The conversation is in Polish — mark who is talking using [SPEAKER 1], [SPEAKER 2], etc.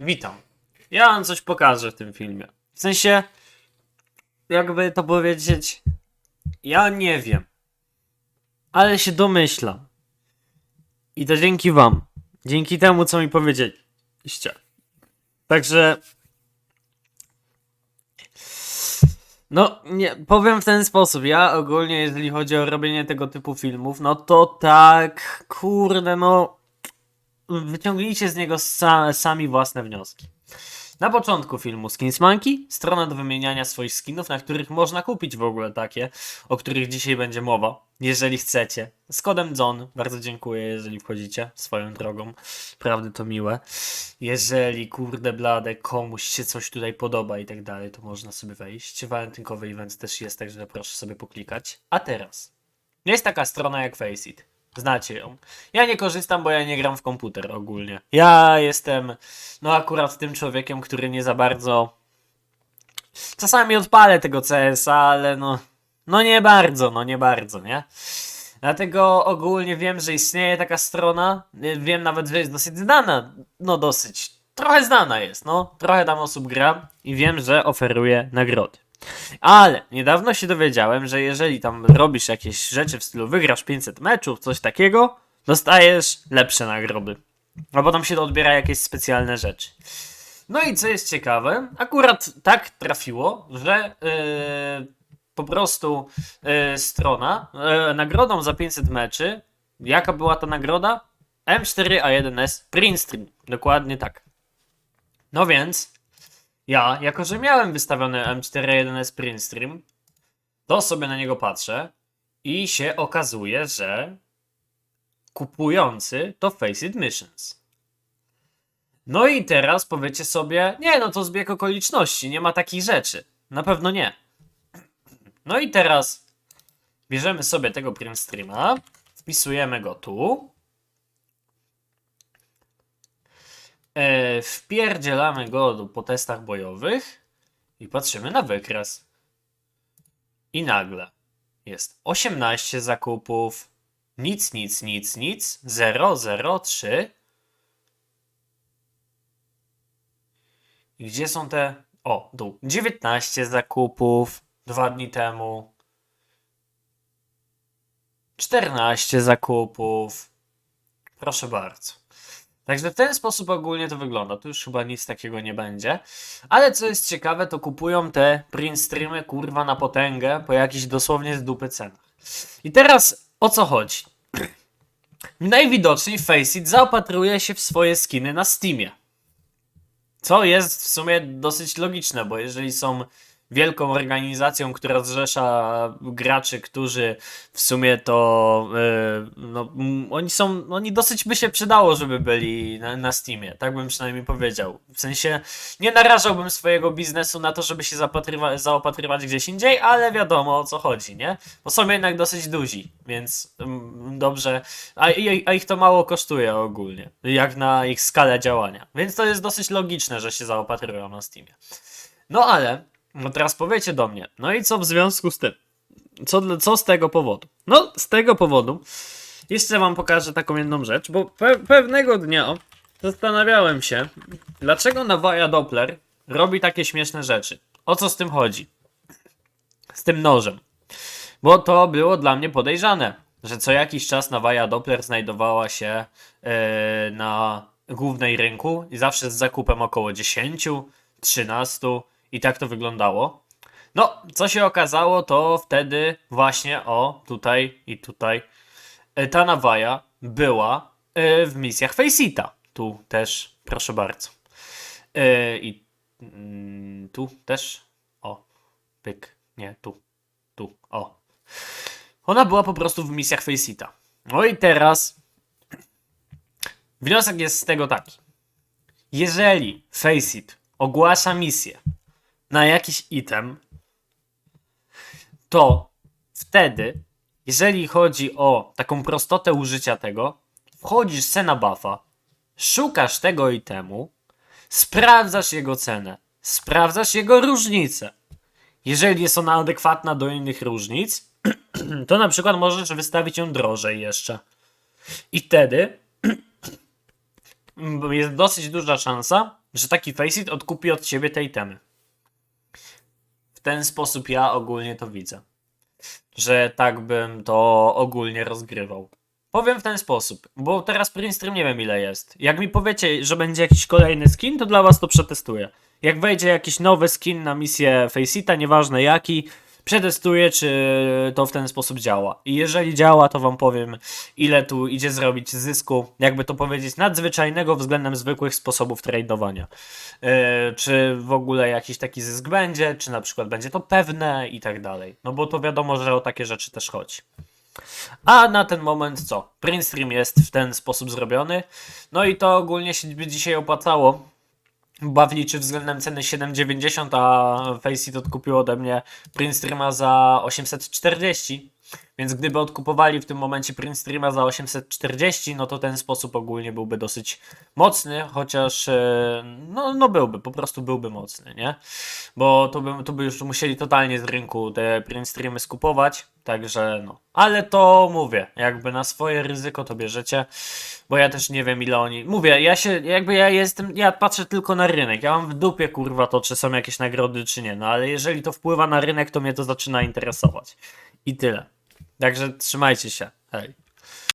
[SPEAKER 1] witam. Ja wam coś pokażę w tym filmie. W sensie, jakby to powiedzieć, ja nie wiem, ale się domyślam. I to dzięki wam. Dzięki temu, co mi powiedzieliście. Także. No, nie, powiem w ten sposób. Ja ogólnie, jeżeli chodzi o robienie tego typu filmów, no to tak, kurde, no. Wyciągnijcie z niego sa sami własne wnioski. Na początku filmu Skins Monkey, strona do wymieniania swoich skinów, na których można kupić w ogóle takie, o których dzisiaj będzie mowa, jeżeli chcecie. Z kodem John, bardzo dziękuję, jeżeli wchodzicie swoją drogą. Prawdy to miłe. Jeżeli, kurde blade, komuś się coś tutaj podoba i tak dalej, to można sobie wejść. Walentynkowy event też jest, także proszę sobie poklikać. A teraz, jest taka strona jak Faceit. Znacie ją. Ja nie korzystam, bo ja nie gram w komputer ogólnie. Ja jestem, no akurat tym człowiekiem, który nie za bardzo. Czasami odpalę tego CS-a, ale no. No nie bardzo, no nie bardzo, nie? Dlatego ogólnie wiem, że istnieje taka strona. Wiem nawet, że jest dosyć znana. No dosyć. Trochę znana jest, no. Trochę tam osób gra i wiem, że oferuje nagrody. Ale niedawno się dowiedziałem, że jeżeli tam robisz jakieś rzeczy w stylu wygrasz 500 meczów, coś takiego, dostajesz lepsze nagrody. Albo tam się odbiera jakieś specjalne rzeczy. No i co jest ciekawe, akurat tak trafiło, że yy, po prostu yy, strona yy, nagrodą za 500 meczy, jaka była ta nagroda? M4A1S Print Stream. Dokładnie tak. No więc ja, jako że miałem wystawiony M41 Print Stream, to sobie na niego patrzę i się okazuje, że kupujący to Faceit Missions. No i teraz powiecie sobie, nie no to zbieg okoliczności, nie ma takich rzeczy. Na pewno nie. No i teraz bierzemy sobie tego print streama, wpisujemy go tu. E, wpierdzielamy go po testach bojowych i patrzymy na wykres. I nagle jest 18 zakupów, nic, nic, nic, nic, 0, 0, 3. I gdzie są te... O, dół. 19 zakupów dwa dni temu. 14 zakupów. Proszę bardzo. Także w ten sposób ogólnie to wygląda. Tu już chyba nic takiego nie będzie. Ale co jest ciekawe, to kupują te print streamy kurwa na potęgę po jakichś dosłownie z dupy cenach. I teraz o co chodzi? Najwidoczniej Faceit zaopatruje się w swoje skiny na Steamie. Co jest w sumie dosyć logiczne, bo jeżeli są wielką organizacją, która zrzesza graczy, którzy w sumie to yy, no, oni są, oni dosyć by się przydało, żeby byli na, na Steamie, tak bym przynajmniej powiedział. W sensie nie narażałbym swojego biznesu na to, żeby się zaopatrywać gdzieś indziej, ale wiadomo o co chodzi, nie? Bo są jednak dosyć duzi, więc mm, dobrze, a, a ich to mało kosztuje ogólnie, jak na ich skalę działania. Więc to jest dosyć logiczne, że się zaopatrują na Steamie. No ale no teraz powiecie do mnie, no i co w związku z tym? Co, co z tego powodu? No, z tego powodu jeszcze wam pokażę taką jedną rzecz, bo pe pewnego dnia zastanawiałem się, dlaczego Nawaja Doppler robi takie śmieszne rzeczy. O co z tym chodzi? Z tym nożem. Bo to było dla mnie podejrzane, że co jakiś czas Nawaja Doppler znajdowała się e, na głównej rynku i zawsze z zakupem około 10, 13 i tak to wyglądało. No, co się okazało, to wtedy właśnie, o, tutaj i tutaj, e, ta nawaja była e, w misjach Faceita. Tu też, proszę bardzo. E, I mm, tu też, o, pyk, nie, tu, tu, o. Ona była po prostu w misjach Faceita. No i teraz wniosek jest z tego taki. Jeżeli Faceit ogłasza misję na jakiś item, to wtedy, jeżeli chodzi o taką prostotę użycia tego, wchodzisz se na buffa, szukasz tego itemu, sprawdzasz jego cenę, sprawdzasz jego różnicę. Jeżeli jest ona adekwatna do innych różnic, to na przykład możesz wystawić ją drożej jeszcze. I wtedy jest dosyć duża szansa, że taki Faceit odkupi od ciebie te itemy. W ten sposób ja ogólnie to widzę. Że tak bym to ogólnie rozgrywał. Powiem w ten sposób, bo teraz print stream nie wiem ile jest. Jak mi powiecie, że będzie jakiś kolejny skin, to dla was to przetestuję. Jak wejdzie jakiś nowy skin na misję Faceita, nieważne jaki, przetestuję, czy to w ten sposób działa. I jeżeli działa, to wam powiem, ile tu idzie zrobić zysku, jakby to powiedzieć, nadzwyczajnego względem zwykłych sposobów tradowania. Yy, czy w ogóle jakiś taki zysk będzie, czy na przykład będzie to pewne i tak dalej. No bo to wiadomo, że o takie rzeczy też chodzi. A na ten moment co? Print stream jest w ten sposób zrobiony. No i to ogólnie się dzisiaj opłacało. Bawliczy względem ceny 7,90, a Faceit odkupił ode mnie streama za 840. Więc gdyby odkupowali w tym momencie print streama za 840, no to ten sposób ogólnie byłby dosyć mocny, chociaż e, no, no byłby, po prostu byłby mocny, nie? Bo to by, to by już musieli totalnie z rynku te print streamy skupować, także no. Ale to mówię, jakby na swoje ryzyko to bierzecie, bo ja też nie wiem ile oni... Mówię, ja się, jakby ja jestem, ja patrzę tylko na rynek, ja mam w dupie kurwa to, czy są jakieś nagrody, czy nie, no ale jeżeli to wpływa na rynek, to mnie to zaczyna interesować. I tyle. Także trzymajcie się. Hej.